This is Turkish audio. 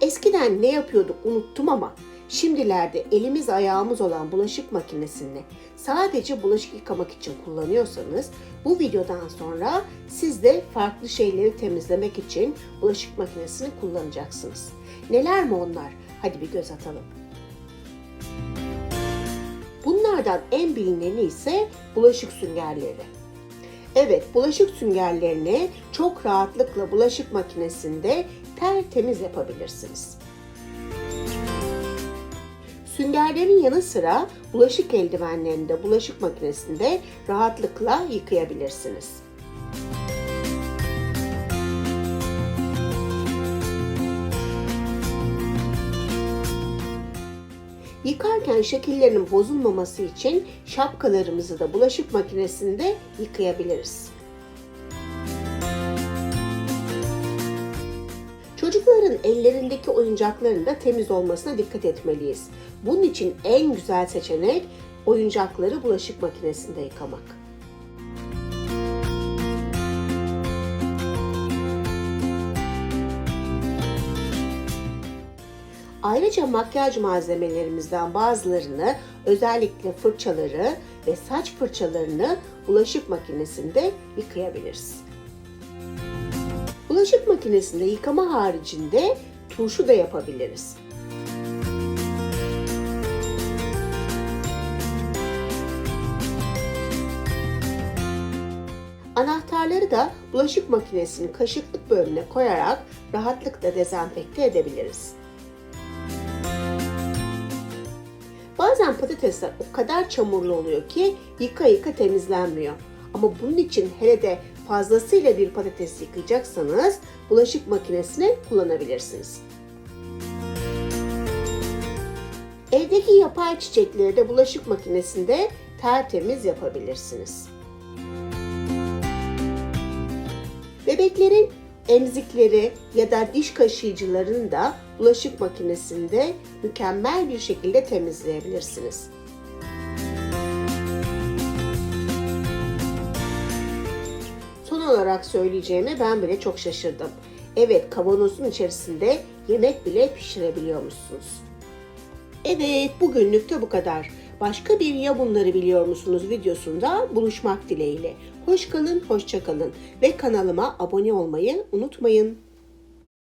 Eskiden ne yapıyorduk unuttum ama şimdilerde elimiz ayağımız olan bulaşık makinesini sadece bulaşık yıkamak için kullanıyorsanız bu videodan sonra siz de farklı şeyleri temizlemek için bulaşık makinesini kullanacaksınız. Neler mi onlar? Hadi bir göz atalım. Bunlardan en bilineni ise bulaşık süngerleri. Evet, bulaşık süngerlerini çok rahatlıkla bulaşık makinesinde tertemiz yapabilirsiniz. Süngerlerin yanı sıra bulaşık eldivenlerini de bulaşık makinesinde rahatlıkla yıkayabilirsiniz. Yıkarken şekillerinin bozulmaması için şapkalarımızı da bulaşık makinesinde yıkayabiliriz. Çocukların ellerindeki oyuncakların da temiz olmasına dikkat etmeliyiz. Bunun için en güzel seçenek oyuncakları bulaşık makinesinde yıkamak. Ayrıca makyaj malzemelerimizden bazılarını özellikle fırçaları ve saç fırçalarını bulaşık makinesinde yıkayabiliriz. Bulaşık makinesinde yıkama haricinde turşu da yapabiliriz. Anahtarları da bulaşık makinesinin kaşıklık bölümüne koyarak rahatlıkla dezenfekte edebiliriz. Bazen patatesler o kadar çamurlu oluyor ki yıka yıka temizlenmiyor. Ama bunun için hele de fazlasıyla bir patates yıkayacaksanız bulaşık makinesini kullanabilirsiniz. Evdeki yapay çiçekleri de bulaşık makinesinde tertemiz yapabilirsiniz. Bebeklerin emzikleri ya da diş kaşıyıcılarını da bulaşık makinesinde mükemmel bir şekilde temizleyebilirsiniz. Son olarak söyleyeceğime ben bile çok şaşırdım. Evet kavanozun içerisinde yemek bile pişirebiliyormuşsunuz. Evet bugünlük de bu kadar. Başka bir ya bunları biliyor musunuz videosunda buluşmak dileğiyle. Hoş kalın, hoşça kalın ve kanalıma abone olmayı unutmayın.